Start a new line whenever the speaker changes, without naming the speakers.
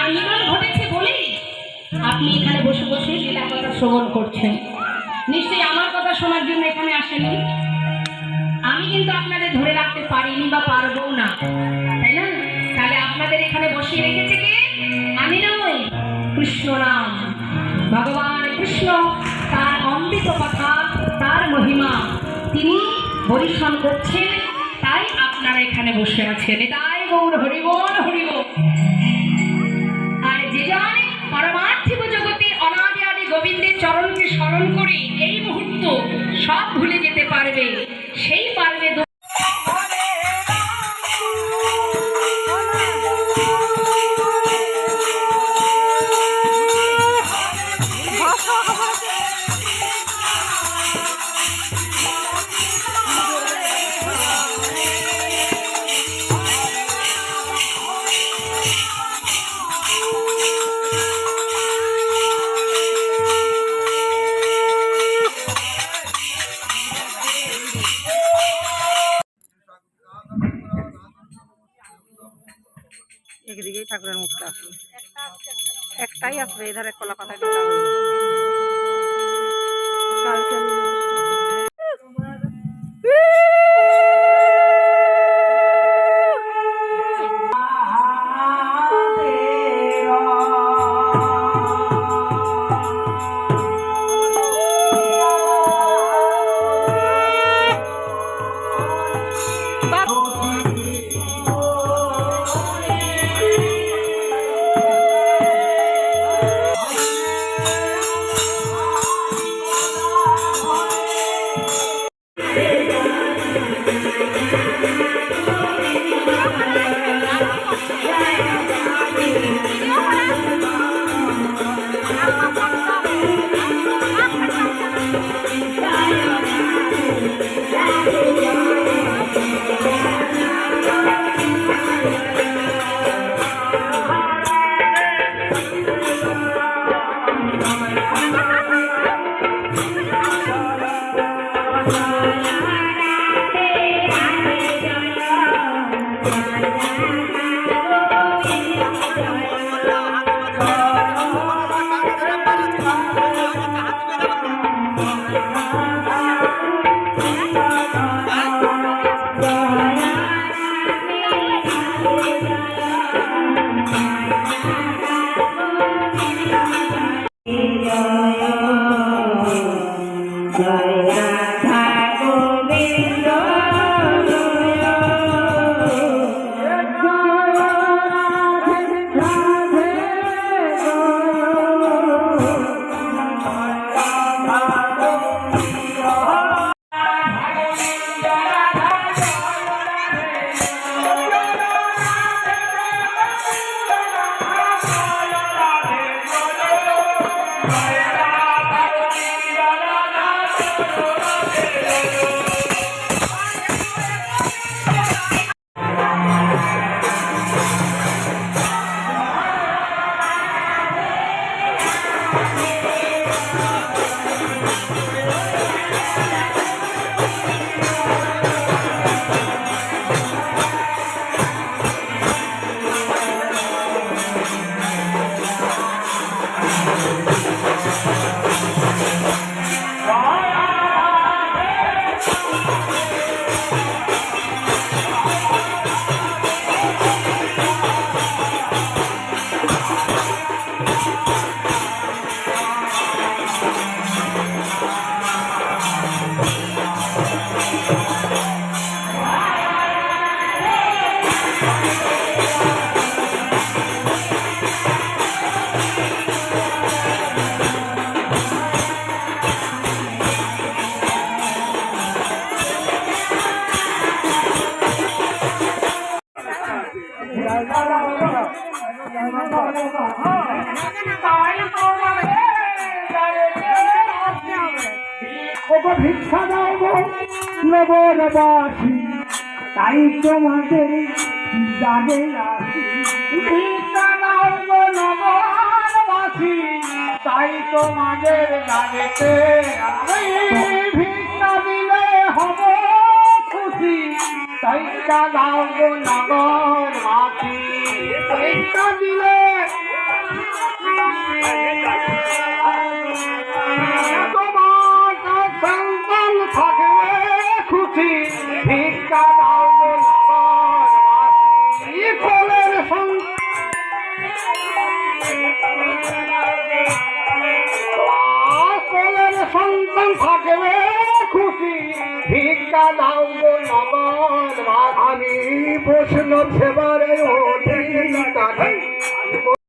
আর মিলন ঘটেছে বলেই আপনি এখানে বসে বসে লীলা কথা শ্রবণ করছেন। নিশ্চয়ই আমার কথা শোনার জন্য এখানে আসেননি। আমি কিন্তু আপনাদের ধরে রাখতে পারিনি বা পারব না। তাই না? তাহলে আপনাদের এখানে বসিয়ে রেখেছে কে? আমি নই, কৃষ্ণ নাম। ভগবান কৃষ্ণ, তার অমৃত কথা, তার মহিমা, তিনি পরিশ্রম করছেন, তাই আপনারা এখানে বসে আছেন। এটাই গৌর, হরিবল হরিবল। পারবে সেই পারবে
একদিকেই ঠাকুরের মুখটা আছে। একটাই আসবে এধারে কলা পাতায়
Thank you. ভিক্ষা গো নগরবাসী তাই তোমাদের আসি ভিক্ষা গো নগরবাসী তাই তোমাদের জাগেতে আমি ভিক্ষা দাও গো নগর মাছি ভিক্ষা দিলে তোমার সন্তান থাকবে খুশি। ভিক্ষা দাও গো নগর মাছি কোলের সন্তান থাকবে খুশি ভিক্ষা দাও গো মাছি আমি সেবারে